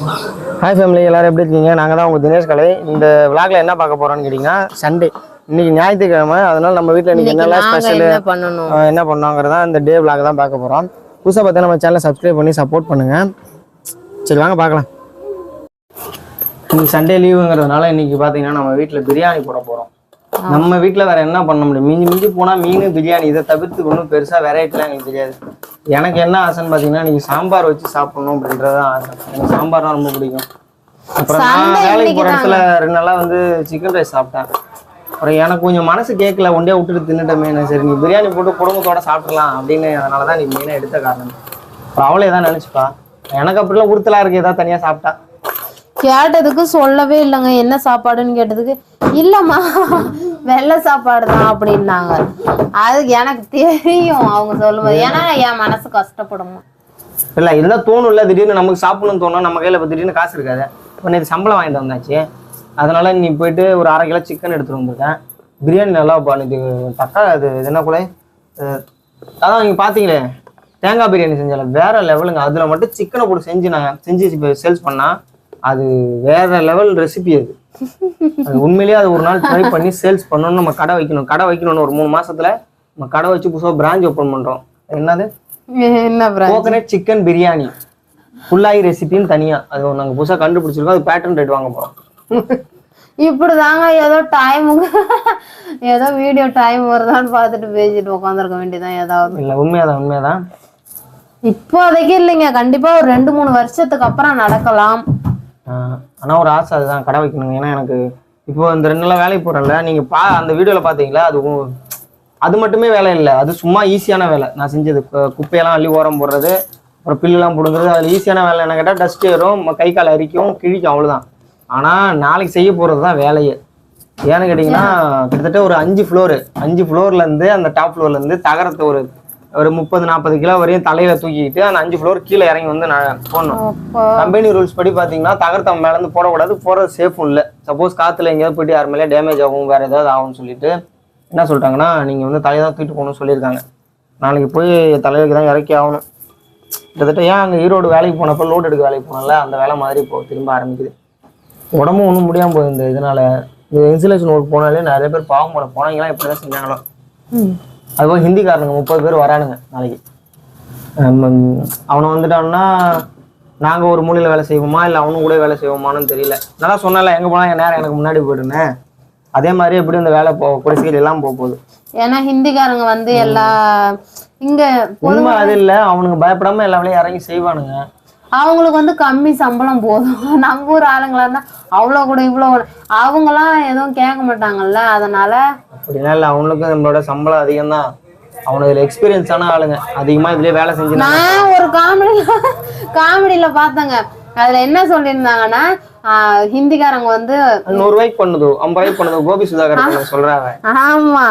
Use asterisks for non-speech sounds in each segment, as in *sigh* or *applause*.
Hi family எல்லாரும் எப்படி இருக்கீங்க? நாங்கள் தான் உங்கள் தினேஷ் கலை. இந்த விளாக்ல என்ன பார்க்க போறோம்னு கேட்டிங்கன்னா சண்டே இன்னைக்கு ஞாயிற்றுக்கிழமை. அதனால நம்ம வீட்டில் இன்னைக்கு என்னெல்லாம் ஸ்பெஷல் என்ன பண்ணணும்? என்ன பண்ணோங்கிறதா இந்த டே விளாக் தான் பார்க்க போகிறோம் புதுசாக பார்த்தா நம்ம சேனலை சப்ஸ்கிரைப் பண்ணி சப்போர்ட் பண்ணுங்க. சரி வாங்க பார்க்கலாம். இன்னைக்கு சண்டே லீவுங்கிறதுனால இன்னைக்கு பார்த்தீங்கன்னா நம்ம வீட்டில் பிரியாணி போட போகிறோம் நம்ம வீட்டில் வேற என்ன பண்ண முடியும்? மிஞ்சி மிஞ்சி போனால் மீன் பிரியாணி இதை தவிர்த்து ஒன்றும் பெருசாக வெரைட்டிலாம் எனக்கு தெரியாது. எனக்கு என்ன ஆசைன்னு பார்த்தீங்கன்னா இன்னைக்கு சாம்பார் வச்சு சாப்பிடணும் அப்படின்றது தான் ஆசை. எனக்கு சாம்பார்னா ரொம்ப பிடிக்கும். அப்புறம் நான் வேலைக்கு போகிற இடத்துல ரெண்டு நாளாக வந்து சிக்கன் ரைஸ் சாப்பிட்டேன். அப்புறம் எனக்கு கொஞ்சம் மனசு கேட்கல ஒண்டே விட்டுட்டு தின்னுட்டமே. சரி நீ பிரியாணி போட்டு குடும்பத்தோட சாப்பிடலாம் அப்படின்னு அதனால தான் நீ மெயினாக எடுத்த காரணம். அப்புறம் அவளே தான் நினச்சிப்பா. எனக்கு அப்படிலாம் உறுத்தலா இருக்கு ஏதாவது தனியாக சாப்பிட்டா. கேட்டதுக்கு சொல்லவே இல்லைங்க. என்ன சாப்பாடுன்னு கேட்டதுக்கு இல்லம்மா வெள்ளை சாப்பாடு தான் அப்படின்னாங்க. அது எனக்கு தெரியும் அவங்க சொல்லும்போது. ஏன்னா என் மனசு கஷ்டப்படும் இல்லை இருந்தால் தோணும்ல திடீர்னு நமக்கு சாப்பிடணும்னு தோணும் நம்ம கையில் இப்போ திடீர்னு காசு இருக்காது. இப்போ நேற்று சம்பளம் வாங்கிட்டு வந்தாச்சு. அதனால நீ போயிட்டு ஒரு அரை கிலோ சிக்கன் எடுத்துட்டு வந்திருக்கேன். பிரியாணி நல்லா பண்ணி தக்கா அது என்ன கூட அதான் நீங்கள் பார்த்தீங்களே தேங்காய் பிரியாணி செஞ்சால வேற லெவலுங்க அதில் மட்டும் சிக்கனை போட்டு செஞ்சு நாங்கள் செஞ்சு சேல்ஸ் பண்ணால் அது வேற லெவல் ரெசிபி அது. அது உண்மையிலேயே அது ஒரு நாள் ட்ரை பண்ணி சேல்ஸ் பண்ணணும்னு நம்ம கடை வைக்கணும். கடை வைக்கணும்னு ஒரு மூணு மாசத்துல நம்ம கடை வச்சு புதுசாக பிரான்ச் ஓப்பன் பண்ணுறோம் என்னது? *laughs* என்ன கோகனட் சிக்கன் பிரியாணி ஃபுல்லாகி ரெசிபின்னு தனியா. அது நாங்கள் புதுசாக கண்டுபிடிச்சிருக்கோம். அது பேட்டர்ன் ரேட் வாங்க போகிறோம் *laughs* இப்படிதாங்க ஏதோ டைமுக்கு *laughs* ஏதோ வீடியோ டைம் வருதான்னு பார்த்துட்டு பேசிட்டு உட்காந்துருக்க வேண்டியதான் ஏதாவது. இல்லை உண்மையாதான் உண்மையாதான். இப்போதைக்கு இல்லைங்க. கண்டிப்பா ஒரு ரெண்டு மூணு வருஷத்துக்கு அப்புறம் நடக்கலாம். ஆனால் ஒரு ஆசை அதுதான். கடை வைக்கணுங்க. ஏன்னா எனக்கு இப்போ இந்த ரெண்டு நாள் வேலைக்கு போகிறேன்ல நீங்கள் பா அந்த வீடியோவில் பார்த்தீங்களா அது அது மட்டுமே வேலை இல்லை. அது சும்மா ஈஸியான வேலை. நான் செஞ்சது குப்பையெல்லாம் அள்ளி ஓரம் போடுறது அப்புறம் பில்லுலாம் பிடுங்குறது அதில் ஈஸியான வேலை என்ன கேட்டால் டஸ்ட் ஏறும் கை கால் அரிக்கும் கிழிக்கும் அவ்வளோதான் ஆனால் நாளைக்கு செய்ய போகிறது தான் வேலையே. ஏன்னு கேட்டிங்கன்னா கிட்டத்தட்ட ஒரு அஞ்சு ஃப்ளோரு அஞ்சு ஃப்ளோர்லேருந்து அந்த டாப் ஃப்ளோர்லேருந்து தகரத்தை ஒரு ஒரு முப்பது நாற்பது கிலோ வரையும் தலையில தூக்கிக்கிட்டு அந்த அஞ்சு ஃப்ளோர் கீழே இறங்கி வந்து நான் போடணும். கம்பெனி ரூல்ஸ் படி பாத்தீங்கன்னா தகரத்தம் மேல இருந்து போடக்கூடாது போறது சேஃபும் இல்லை. சப்போஸ் காத்துல எங்கேயாவது போயிட்டு யார் மேலே டேமேஜ் ஆகும் வேற ஏதாவது ஆகும்னு சொல்லிட்டு என்ன சொல்லிட்டாங்கன்னா நீங்க வந்து தலையை தான் தூக்கிட்டு போகணும்னு சொல்லியிருக்காங்க. நாளைக்கு போய் தலைவருக்கு தான் இறக்கி ஆகணும். கிட்டத்தட்ட ஏன் அங்கே ஈரோடு வேலைக்கு போனப்போ லோட் எடுக்க வேலைக்கு போனல அந்த வேலை மாதிரி இப்போ திரும்ப ஆரம்பிக்குது. உடம்பும் ஒன்றும் முடியாமல் போகுது இந்த இதனால. இந்த இன்சுலேஷன் ஒர்க் போனாலே நிறைய பேர் பாவம் போல போனவங்களாம் எப்படி தான் செஞ்சாங்களோ. அதுபோல் ஹிந்திக்காரனுங்க முப்பது பேர் வரானுங்க நாளைக்கு. அவனை வந்துட்டான்னா நாங்கள் ஒரு மூலையில் வேலை செய்வோமா? இல்லை அவனும் கூட வேலை செய்வோமான்னு தெரியல. நல்லா சொன்னல எங்கே போனால் என் நேரம் எனக்கு முன்னாடி போயிடுனேன் அதே மாதிரி எப்படி இந்த வேலை போ குடிசைகள் எல்லாம் போக போகுது. ஏன்னா ஹிந்திக்காரங்க வந்து எல்லா இங்க உண்மை அது இல்லை அவனுங்க பயப்படாம எல்லா வேலையும் இறங்கி செய்வானுங்க. அவங்களுக்கு வந்து கம்மி சம்பளம் போதும். *laughs* நம்ம ஊர் ஆளுங்களா இருந்தா அவ்வளோ கூட இவ்வளோ அவங்களாம் எதுவும் கேட்க மாட்டாங்கல்ல அதனால அப்படிலாம் இல்லை அவனுக்கு நம்மளோட சம்பளம் அதிகம் தான் அவனுக்கு எக்ஸ்பீரியன்ஸான ஆளுங்க. அதிகமாக இதுலேயே வேலை செஞ்சு நான் ஒரு காமெடியில காமெடியில *laughs* பார்த்தேங்க. அதுல என்ன சொல்லியிருந்தாங்கன்னா ஹிந்திக்காரங்க வந்து நூறுரூவாய்க்கு பண்ணுதோ ஐம்பது ரூபாய்க்கு பண்ணுதோ கோபி சுதாகர் சொல்கிறாங்க ஆமா.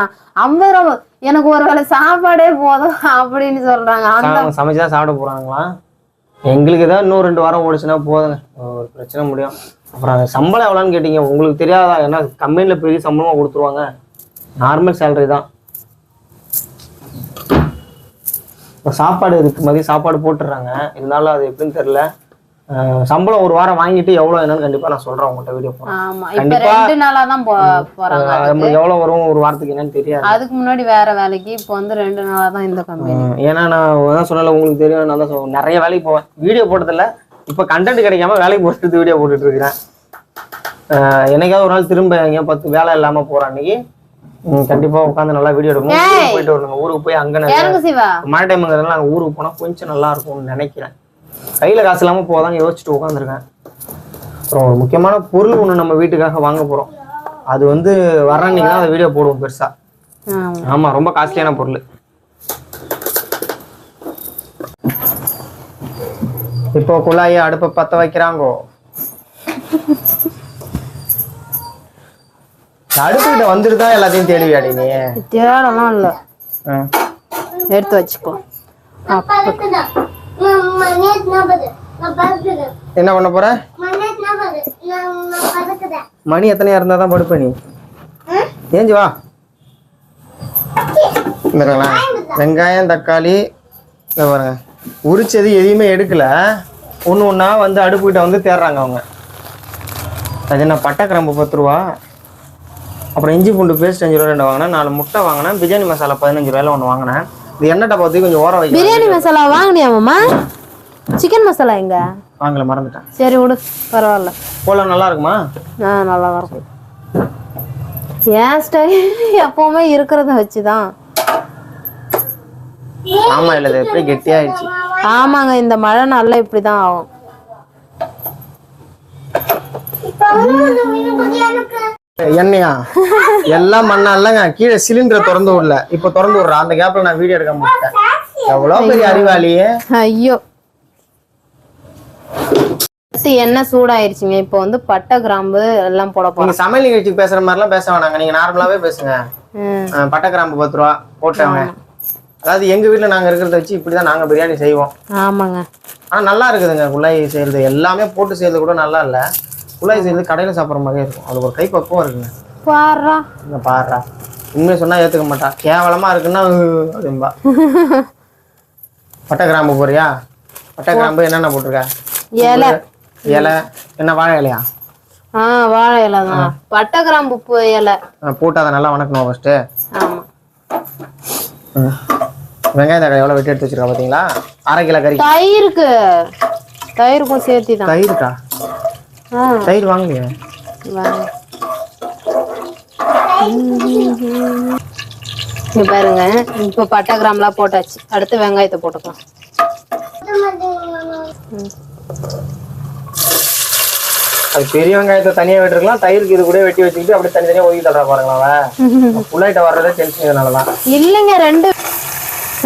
ஐம்பது ரூபா எனக்கு ஒரு வேளை சாப்பாடே போதும் அப்படின்னு சொல்றாங்க. அந்த சமைச்சு தான் சாப்பிட போகிறாங்களாம் எங்களுக்கு ஏதாவது இன்னும் ரெண்டு வாரம் ஓடிச்சுன்னா போதுங்க. ஒரு பிரச்சனை முடியும். அப்புறம் அந்த சம்பளம் எவ்வளோன்னு கேட்டீங்க. உங்களுக்கு தெரியாதா? ஏன்னா கம்பெனியில் பெரிய சம்பளமாக கொடுத்துருவாங்க. நார்மல் சேலரி தான். இப்போ சாப்பாடு இருக்கு. மதியம் சாப்பாடு போட்டுடுறாங்க. இருந்தாலும் அது எப்படின்னு தெரியல. சம்பளம் ஒரு வாரம் வாங்கிட்டு எவ்வளோ என்னன்னு கண்டிப்பாக நான் சொல்கிறேன் உங்கள்கிட்ட வீடியோ கண்டிப்பா- ரெண்டு நாளா தான் போறாங்க நம்மளுக்கு எவ்வளோ வரும் ஒரு வாரத்துக்கு என்னன்னு தெரியாது. அதுக்கு முன்னாடி வேற வேலைக்கு இப்போ வந்து ரெண்டு நாளா தான் இந்த கம்பெனி ஏன்னா நான் தான் சொன்னல உங்களுக்கு தெரியும் நான் தான் நிறைய வேலைக்கு போவேன். வீடியோ போட்டதில்ல. இப்போ கண்டென்ட் கிடைக்காம வேலைக்கு போட்டு வீடியோ போட்டுட்டு இருக்கிறேன். என்னைக்காவது ஒரு நாள் திரும்ப எங்கேயா பத்து வேலை இல்லாம போற அன்னைக்கு கண்டிப்பா உட்காந்து நல்லா வீடியோ எடுக்கணும் போயிட்டு வரணுங்க ஊருக்கு போய் அங்க மழை டைமுங்கிறதுனால நாங்கள் ஊருக்கு போனா கொஞ்சம் நல்லா இருக்கும்னு நினைக்கிறேன். கையில காசு இல்லாம போதான் யோசிச்சுட்டு உட்காந்துருக்கேன் அப்புறம் ஒரு முக்கியமான பொருள் ஒன்று நம்ம வீட்டுக்காக வாங்க போறோம். அது வந்து வர அன்னைக்கு தான் அந்த வீடியோ போடுவோம் பெருசா. ஆமா. ஆமா ரொம்ப காஸ்ட்லியான பொருள். இப்போ குழாயை அடுப்பை பத்த வைக்கிறாங்கோ? அடுப்புகிட்ட வந்துட்டு தான் எல்லாத்தையும் தேடுவியாடி நீ? தேடலாம் இல்ல. எடுத்து வச்சுக்கோ. அப்ப என்ன பண்ண போற? மணி எத்தனையா இருந்தா தான் படுப்ப நீ? ஏஞ்சி வா. வெங்காயம் தக்காளி பாருங்க. உரிச்சது எதையுமே எடுக்கல. ஒன்று ஒன்றா வந்து அடுப்புக்கிட்ட வந்து தேடுறாங்க அவங்க. அது என்ன பட்டை கிராம்பு பத்து ரூபா? அப்புறம் இஞ்சி பூண்டு பேஸ்ட் அஞ்சு ரூபா ரெண்டு வாங்கினேன் நாலு முட்டை வாங்கினேன் பிரியாணி மசாலா பதினஞ்சு ரூபாயில ஒன்று வாங்கினேன். இது எண்ணெய் டப்பா தூக்கி கொஞ்சம் ஓரம் வைக்க பிரியாணி மசாலா வாங்கினியாமாம்மா சிக்கன் மசாலா எங்க? வாங்கல மறந்துட்டேன். சரி விடு. பரவாயில்ல. போல நல்லா இருக்குமா? ஆ நல்லா தான் இருக்கும். என் ஸ்டைல் எப்பவுமே இருக்கிறத வச்சுதான். ஆமா இல்லை இது எப்படி கெட்டியாயிடுச்சு. ஆமாங்க இந்த மழை நாள்ல இப்படிதான் ஆகும். எண்ணெயா *laughs* எல்லாம் மண்ணா இல்லைங்க கீழே சிலிண்டரை திறந்து விடல. இப்போ திறந்து விடுறேன் அந்த கேப்ல நான் வீடியோ எடுக்க மாட்டேன். எவ்வளோ பெரிய அறிவாளியே ஐயோ. எண்ணெய் சூடாயிருச்சுங்க? இப்போ வந்து பட்டை கிராம்பு எல்லாம் போட போறோம். சமையல் நிகழ்ச்சிக்கு பேசுற மாதிரிலாம் பேச வேணாங்க. நீங்க நார்மலாவே பேசுங்க. பட்டை கிராம்பு பத்து ரூபா போட்டவங்க. அதாவது எங்க வீட்ல நாங்க இருக்கிறத வச்சு இப்படிதான் நாங்க பிரியாணி செய்வோம். ஆமாங்க. ஆனா நல்லா இருக்குதுங்க. குழாய் செய்யறது எல்லாமே போட்டு செய்யறது கூட நல்லா இல்ல. குழாய் செய்யறது கடையில சாப்பிடுற மாதிரியே இருக்கும். அது ஒரு கைப்பக்குவம் இருக்குங்க. பாடுறா இந்த பாடுறா உண்மையை சொன்னா ஏத்துக்க மாட்டா. கேவலமா இருக்குன்னா அப்படிம்பா. பட்டை கிராம்பு போறியா பட்டை கிராம்பு என்னென்ன போட்டிருக்க? இலை. இலை. என்ன வாழை இலையா? ஆ வாழை இலை தான். பட்டை கிராம்பு இலை. போட்டு அதை நல்லா வணக்கணும் ஃபர்ஸ்ட்டு ஆமா. வெங்காயம் தக்காளி எவ்வளோ வெட்டி எடுத்து வச்சிருக்கா பார்த்தீங்களா அரை கிலோ கறி. தயிருக்கு. தயிருக்கும் சேர்த்தி தான் தயிருக்கா? தயிர் வாங்கலையே வாங்க. இங்க பாருங்க இப்போ பட்டை கிராம்லாம் போட்டாச்சு. அடுத்து வெங்காயத்தை போட்டுக்கலாம். அது பெரிய வெங்காயத்தை தனியாக வெட்டிருக்கலாம் தயிருக்கு இது கூட வெட்டி வச்சுக்கிட்டு அப்படியே தனித்தனியாக ஒதுக்கி தள்ளுறா பாருங்களா புள்ளாயிட்ட *laughs* வர்றதே டென்ஷன் இதனால தான் இல்லைங்க ரெண்டு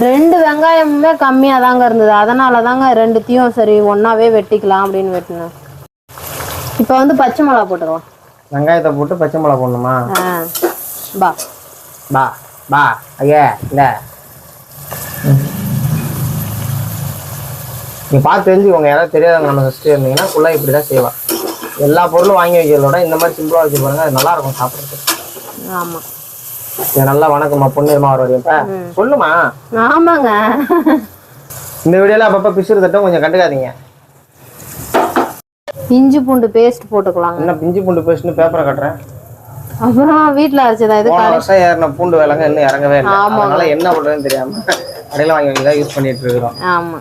ரெண்டு வெங்காயமுமே கம்மியா தாங்க இருந்தது. அதனால தாங்க ரெண்டுத்தையும் சரி ஒண்ணாவே வெட்டிக்கலாம் அப்படின்னு வெட்டினேன். இப்போ வந்து பச்சை மிளகா போட்டுருவோம். வெங்காயத்தை போட்டு பச்சை மிளகா போடணுமா? பா. பா பா. ஐயா இந்த. நீ பார்த்து தெரிஞ்சுக்கோங்க. யாராவது தெரியாதவங்க நம்ம சிஸ்டர் இருந்தீங்கன்னா ஃபுல்லாக இப்படி தான் செய்வா. எல்லா பொருளும் வாங்கி வைக்கிறதோட இந்த மாதிரி சிம்பிளாக வச்சு பாருங்க அது நல்லா இருக்கும் சாப்பிட்றதுக்கு. ஆமா. இது நல்லா வணக்கம்மா பொண்ணுமா வரும் சொல்லுமா. ஆமாங்க. இந்த வீடியோல அப்பப்போ பிசுறு தட்டும் கொஞ்சம் கண்டுக்காதீங்க. இஞ்சி பூண்டு பேஸ்ட் போட்டுக்கலாங்க. என்ன பிஞ்சு பூண்டு பேஸ்ட்னு பேப்பரை கட்டுறேன். அப்புறம் வீட்ல அரைச்சதா? இது போன வருஷம் ஏறின பூண்டு விலங்க இன்னும் இறங்கவே இல்லை. அதனால என்ன பண்றதுன்னு தெரியாம கடையில வாங்கி வாங்கி தான் யூஸ் பண்ணிட்டு இருக்கிறோம். ஆமா.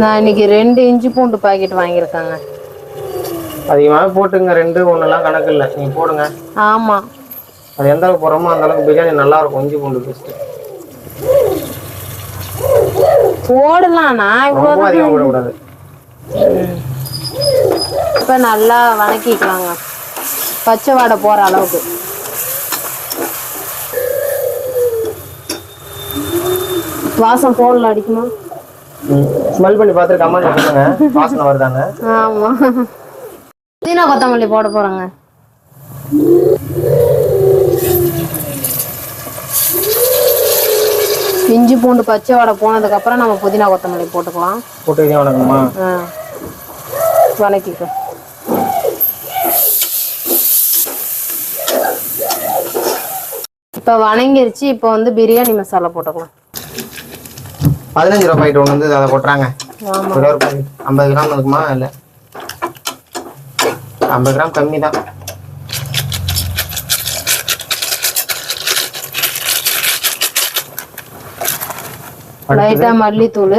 நான் இன்னைக்கு ரெண்டு இஞ்சி பூண்டு பாக்கெட் வாங்கியிருக்கேங்க. அதிகமாக போட்டுங்க. ரெண்டு ஒன்றெல்லாம் கணக்கு இல்லை. நீங்க போடுங்க. ஆமா. அது எந்த அளவுக்கு போடுறோமோ அந்த அளவுக்கு பிரியாணி நல்லா இருக்கும் இஞ்சி பூண்டு பேஸ்ட் போடலாம். நான் இவ்வளோ அதிகம் போடக்கூடாது. இப்போ நல்லா வணக்கிக்கலாங்க. பச்சை வாடை போற அளவுக்கு. வாசம் போடல அடிக்குமா ஸ்மெல் பண்ணி பார்த்துட்டு கமெண்ட் பண்ணுங்க வாசனை வருதாங்க ஆமா. புதினா கொத்தமல்லி போட போறேங்க. இஞ்சி பூண்டு பச்சை வாடை போனதுக்கு அப்புறம் நம்ம புதினா கொத்தமல்லி போட்டுக்கலாம். போட்டு வணக்கமா ஆ. வணக்கிக்கோ இப்போ வணங்கிருச்சு இப்போ வந்து பிரியாணி மசாலா போட்டுக்கலாம். பதினஞ்சு ரூபா பாக்கெட் ஒன்று வந்து அதை கொட்டுறாங்க. ஐம்பது கிராம் இருக்குமா? இல்லை. ஐம்பது கிராம் கம்மி தான். லைட்டா மல்லித்தூள்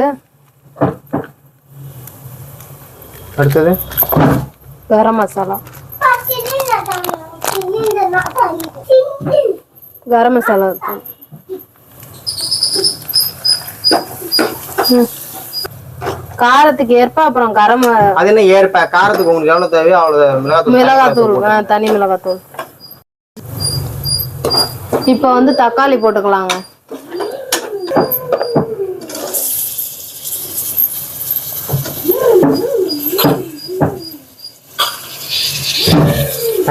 அடுத்தது? கரம் மசாலா. கரம் மசாலா. காரத்துக்கு ஏற்ப அப்புறம் கரம் அது என்ன ஏற்ப? காரத்துக்கு உங்களுக்கு எவ்வளவு தேவையோ அவ்வளவு மிளகாத்தூள் தனி மிளகாத்தூள். இப்போ வந்து தக்காளி போட்டுக்கலாங்க.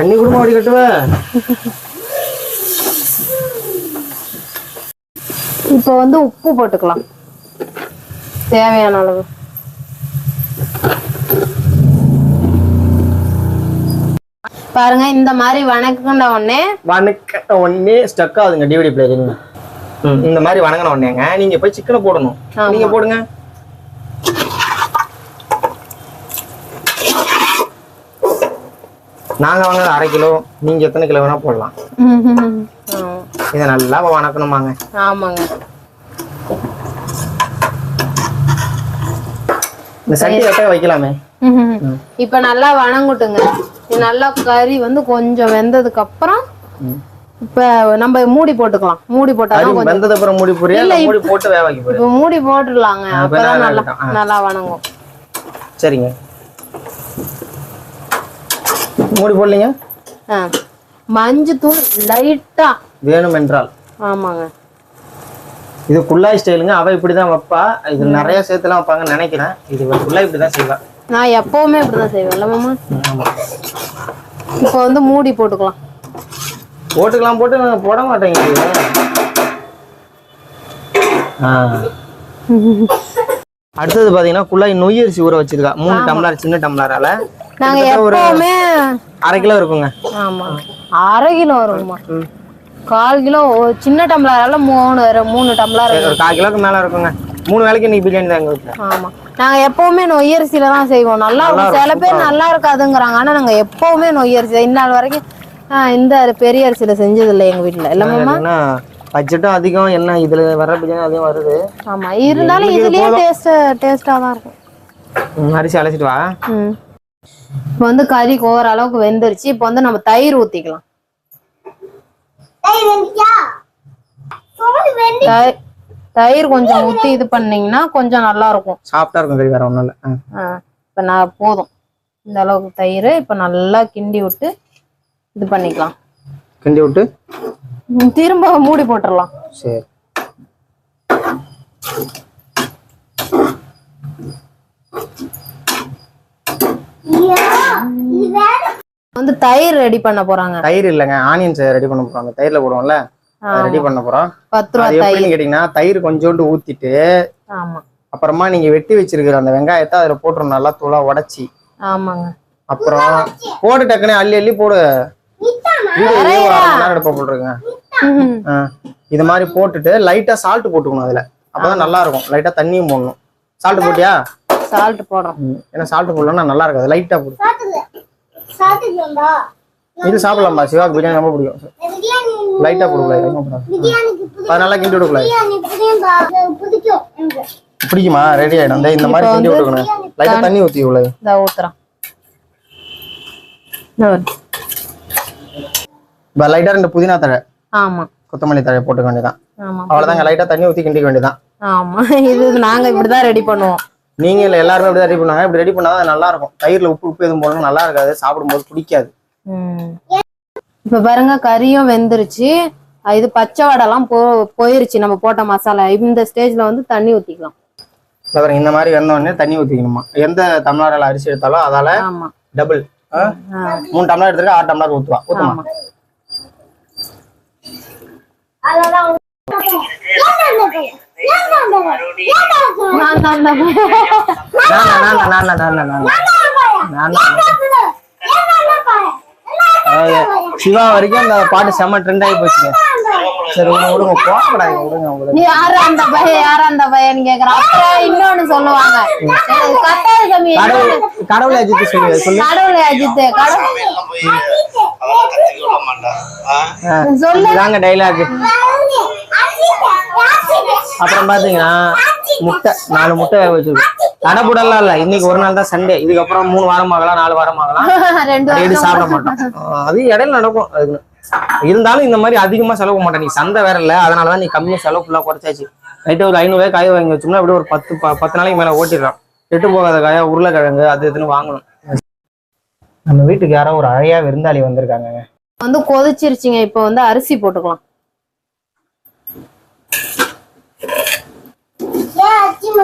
தண்ணி குடும்பம் அப்படி கட்டுவ. இப்போ வந்து உப்பு போட்டுக்கலாம். தேவையான அளவு. பாருங்க இந்த மாதிரி வணக்குன உடனே வணக்க உடனே ஸ்டக் ஆகுதுங்க டிவிடி பிளேயருங்க இந்த மாதிரி வணங்கின உடனேங்க நீங்க போய் சிக்கனை போடணும். நீங்க போடுங்க. நாங்க வாங்குறது அரை கிலோ நீங்க எத்தனை கிலோ வேணா போடலாம். இதை நல்லா வணக்கணுமாங்க. ஆமாங்க. இந்த சட்டி வைக்கலாமே. இப்ப நல்லா வணங்கட்டுங்க. நல்லா கறி வந்து கொஞ்சம் வெந்ததுக்கு அப்புறம் இப்ப நம்ம மூடி போட்டுக்கலாம். மூடி கொஞ்சம் வெந்தது அப்புறம் மூடி போறியா இல்ல மூடி போட்டு வேக வைக்க மூடி போட்டுடலாங்க. அப்பதான் நல்லா. நல்லா வணங்கும். சரிங்க. மூடி போடலீங்க? ஆ. மஞ்சத்தூள் லைட்டா. வேணும் என்றால் ஆமாங்க. இது குல்லாய் ஸ்டைலுங்க. அவ இப்படிதான் வைப்பா. இது நிறைய சேர்த்துலாம் வைப்பாங்கன்னு நினைக்கிறேன். இது குல்லாய் இப்படிதான் செய்வா. நான் எப்பவுமே இப்படிதான் செய்வேன். இல்ல மாமா? ஆமா. இப்போ வந்து மூடி போட்டுக்கலாம். போட்டுக்கலாம் போட்டு நான் போட மாட்டேங்க. *laughs* அடுத்தது பாத்தீங்கன்னா குள்ளாய் நொய் அரிசி ஊற வச்சிருக்கா. மூணு டம்ளர் சின்ன டம்ளரால. நாங்க எப்பவுமே அரை கிலோ இருக்குங்க. ஆமா. அரை கிலோ வருமா கால் கிலோ சின்ன டம்ளரால மூணு மூணு டம்ளர் ஒரு கால் கிலோக்கு மேல இருக்குங்க. மூணு வேளைக்கு இன்னைக்கு பிரியாணி தான் எங்க வீட்டுல ஆமா. நாங்க எப்பவுமே நொய்யரிசியில தான் செய்வோம். நல்லா சில பேர் நல்லா இருக்காதுங்கிறாங்க. ஆனா நாங்க எப்பவுமே நொய்யரிசி இந்நாள் வரைக்கும் இந்த பெரிய அரிசியில செஞ்சது இல்லை எங்க வீட்டுல இல்ல மாமா? ஏன்னா பட்ஜெட்டும் அதிகம். என்ன இதுல வர பிரியாணி அதிகம் வருது. ஆமா. இருந்தாலும் இதுலயே டேஸ்ட் டேஸ்டா தான் இருக்கும். அரிசி அலசிட்டு வா. இப்போ வந்து கறி கோர அளவுக்கு வெந்துருச்சு. இப்போ வந்து நம்ம தயிர் ஊத்திக்கலாம். தயி- தயிர் கொஞ்சம் ஊத்தி இது பண்ணீங்கன்னா கொஞ்சம் நல்லா இருக்கும். சாஃப்டா இருக்கும் கறி வேற ஒண்ணும் இல்ல. இப்ப நான் போதும். இந்த அளவுக்கு தயிர் இப்ப நல்லா கிண்டி விட்டு இது பண்ணிக்கலாம். கிண்டி விட்டு? திரும்ப மூடி போட்டுடலாம் சரி. வந்து தயிர் ரெடி பண்ண போறாங்க. தயிர் இல்லைங்க ஆனியன்ஸ் ரெடி பண்ண அந்த தயிர்ல போடுவோம்ல ரெடி பண்ண போறோம். பத்து ரூபா எப்படின்னு கேட்டீங்கன்னா தயிர் கொஞ்சோண்டு ஊத்திட்டு ஆமா. அப்புறமா நீங்க வெட்டி வச்சிருக்கிற அந்த வெங்காயத்தை அதுல போட்டுரும் நல்லா தூளா உடைச்சி. ஆமாங்க. அப்புறம் போடு டக்குனு அள்ளி அள்ளி போடு. எடுப்ப போட்டுருங்க. இது மாதிரி போட்டுட்டு லைட்டா சால்ட் போட்டுக்கணும் அதுல. அப்பதான் நல்லா இருக்கும். லைட்டா தண்ணியும் போடணும். சால்ட் போட்டியா? சால்ட் போடுறோம். ஏன்னா சால்ட் போடலன்னா நல்லா இருக்காது. லைட்டா போடு. இது சாப்பிடலாம்பா சிவாக்கு பிரியாணி ரொம்ப பிடிக்கும். லைட்டா போடுக்கலாம் அது நல்லா கிண்டி விடுக்கலாம் பிடிக்குமா? ரெடி ஆயிடும். இந்த இந்த மாதிரி கிண்டி விட்டுக்கணும் லைட்டா தண்ணி ஊத்தி ஒரு. இப்போ லைட்டா ரெண்டு புதினா தழை. ஆமா. கொத்தமல்லி தழை போட்டுக்க வேண்டியதான் ஆமா. அவ்வளவுதாங்க லைட்டா தண்ணி ஊத்தி கிண்டிக்க வேண்டியதான் ஆமா. இது நாங்க இப்படிதான் ரெடி பண்ணுவோம். நீங்க இல்ல எல்லாருமே இப்படி ரெடி பண்ணுவாங்க. இப்படி ரெடி பண்ணாதான் நல்லா இருக்கும் தயிர்ல உப்பு உப்பு எதுவும் போடணும் நல்லா இருக்காது. சாப்பிடும்போது பிடிக்காது. இப்ப பாருங்க கறியும் வெந்துருச்சு. இது பச்சை வடைலாம் போ போயிருச்சு. நம்ம போட்ட மசாலா. இந்த ஸ்டேஜ்ல வந்து தண்ணி ஊத்திக்கலாம். இந்த பாருங்க, இந்த மாதிரி வெந்த உடனே தண்ணி ஊத்திக்கணுமா? எந்த டம்ளரால அரிசி எடுத்தாலும் அதால டபுள். மூணு டம்ளர் எடுத்துட்டு ஆறு டம்ளர் ஊத்துவா. ஊத்துமா? ஆமா. நான் தான் அந்த நான் நான் நான் நான் நான் நான் அதாவது சிவா வரைக்கும் அந்த பாட்டு செம்ம ட்ரெண்ட் ஆகி போச்சுங்க சரி விடுங்க போகக்கூடாது விடுங்க உங்களுக்கு. நீ யாரு அந்த பையன் யாரு அந்த பையன் கேக்குறான் அப்புறம் இன்னொன்னு சொல்லுவாங்க. கத்தாத சாமி கடவுள் கடவுளை அஜித்து சொல்லு சொல்லு. கடவுளை அஜித் கடவுள். ஆ, சொல்லு. இதாங்க டைலாக் அப்புறம் பாத்தீங்கன்னா முட்டை நாலு முட்டை வேக வச்சிருக்கோம் தடபுடலாம் இல்ல இன்னைக்கு ஒரு நாள் தான் சண்டே. இதுக்கப்புறம் மூணு *laughs* வாரம் ஆகலாம் நாலு வாரம் ஆகலாம் ரெண்டு சாப்பிட மாட்டோம். அது இடையில நடக்கும் அதுக்கு இருந்தாலும் இந்த மாதிரி அதிகமா செலவு மாட்டேன். நீ சந்தை வேற இல்ல. அதனாலதான் நீ கம்மியா செலவு ஃபுல்லா குறைச்சாச்சு. நைட்டு ஒரு ஐநூறு காய் வாங்கி வச்சோம்னா அப்படியே ஒரு பத்து பத்து நாளைக்கு மேல ஓட்டிடலாம். கெட்டு போகாத காயா உருளைக்கிழங்கு அது இதுன்னு வாங்கணும். நம்ம வீட்டுக்கு யாரோ ஒரு அழையா விருந்தாளி வந்திருக்காங்க வந்து கொதிச்சிருச்சுங்க. இப்போ வந்து அரிசி போட்டுக்கலாம்.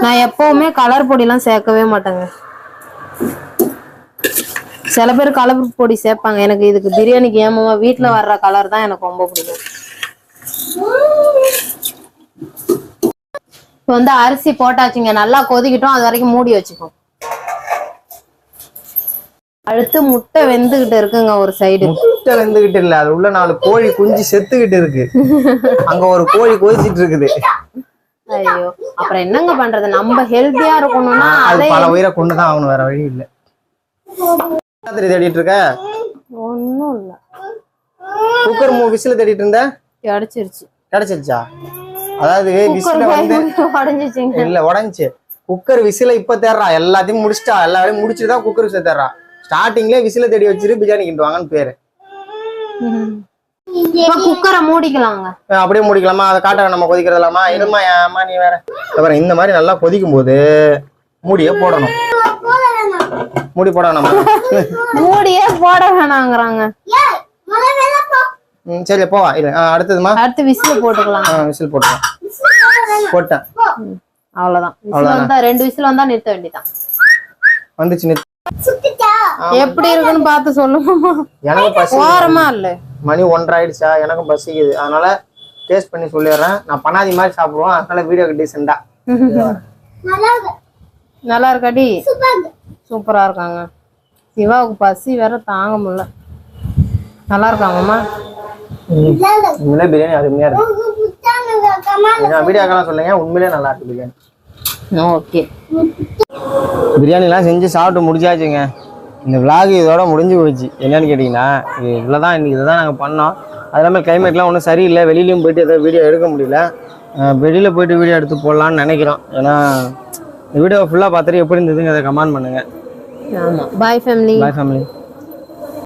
நான் எப்பவுமே கலர் பொடிலாம் சேர்க்கவே மாட்டேங்க. சில பேர் கலர் பொடி சேர்ப்பாங்க. எனக்கு இதுக்கு பிரியாணிக்கு ஏமாமா வீட்ல வர்ற கலர் தான் எனக்கு ரொம்ப பிடிக்கும். இப்போ வந்து அரிசி போட்டாச்சுங்க. நல்லா கொதிக்கிட்டோம். அது வரைக்கும் மூடி வச்சுக்கோம் அடுத்து முட்டை வெந்துகிட்டு இருக்குங்க ஒரு சைடு முட்டை வெந்துகிட்டு இல்ல. அது உள்ள நாலு கோழி குஞ்சு செத்துக்கிட்டு இருக்கு. அங்க ஒரு கோழி கொதிச்சிட்டு இருக்குது. ஐயோ. அப்புறம் என்னங்க பண்றது? நம்ம ஹெல்த்தியா இருக்கணும்னா அது அதை பல உயிரை கொண்டுதான் ஆகணும். வேற வழி இல்ல. தேடிட்டு இருக்க? ஒன்றும் இல்ல குக்கர் மூ விசில் தேடிட்டு இருந்த? கிடைச்சிருச்சு. கிடைச்சிருச்சா? அதாவது விசில வந்து உடஞ்சிச்சிங்க. இல்ல உடஞ்சி. குக்கர் விசில இப்ப தேடுறா. எல்லாத்தையும் முடிச்சிட்டா. எல்லா வேலையும் முடிச்சுட்டு தான் குக்கர் விசில தேடுறா. ஸ்டார்டிங்லேயே விசில தேடி வச்சிரு பிரியாணி கிண்டு வாங்கன்னு பேரு குக்கரை மூடிக்கலாங்க. அப்படியே முடிக்கலாமா? அதை காட்ட நம்ம கொதிக்கிறதலாமா? இருமா ஏமா நீ வேற. அப்புறம் இந்த மாதிரி நல்லா கொதிக்கும் போது மூடியே போடணும். மூடி போட நம்ம. மூடியே போட வேணாங்கிறாங்க. ம், சரி போவா இல்ல அடுத்ததுமா? அடுத்து விசில் போட்டுக்கலாம். விசில் போட்டுக்கலாம். போட்டேன். அவ்வளவுதான் விசில் வந்தா ரெண்டு விசில் வந்தா நிறுத்த வேண்டியதான் வந்துச்சு நிறுத்து. எப்படி இருக்குன்னு பார்த்து சொல்லுங்கம்மா எனக்கு பசி ஓரமா இல்ல. மணி ஒன்றரை ஆயிடுச்சா எனக்கும் பசிக்குது. அதனால டேஸ்ட் பண்ணி சொல்லிடுறேன். நான் பண்ணாதி மாதிரி சாப்பிடுவோம். அதனால வீடியோக்கு டீசெண்டா. *laughs* நல்லா இருக்காடி? சூப்பரா இருக்காங்க. சிவாவுக்கு பசி வேற தாங்க முடியல. நல்லா இருக்காங்கம்மா உண்மையிலே பிரியாணி அருமையா இருக்கு. வீடியோக்கெல்லாம் சொல்லுங்க உண்மையிலே நல்லா இருக்கு பிரியாணி. ஓகே. பிரியாணிலாம் செஞ்சு சாப்பிட்டு முடிச்சாச்சுங்க. இந்த விலாக் இதோட முடிஞ்சு போச்சு. என்னன்னு கேட்டிங்கன்னா இது இவ்வளோ தான் இன்றைக்கி இதை தான் நாங்கள் பண்ணோம். அது இல்லாமல் கிளைமேட்லாம் ஒன்றும் சரியில்லை. வெளியிலையும் போயிட்டு எதாவது வீடியோ எடுக்க முடியல. வெளியில் போயிட்டு வீடியோ எடுத்து போடலான்னு நினைக்கிறோம். ஏன்னா இந்த வீடியோ ஃபுல்லாக பார்த்துட்டு எப்படி இருந்ததுங்க அதை கமெண்ட் பண்ணுங்கள் ஆமா பாய் ஃபேமிலி பாய் ஃபேமிலி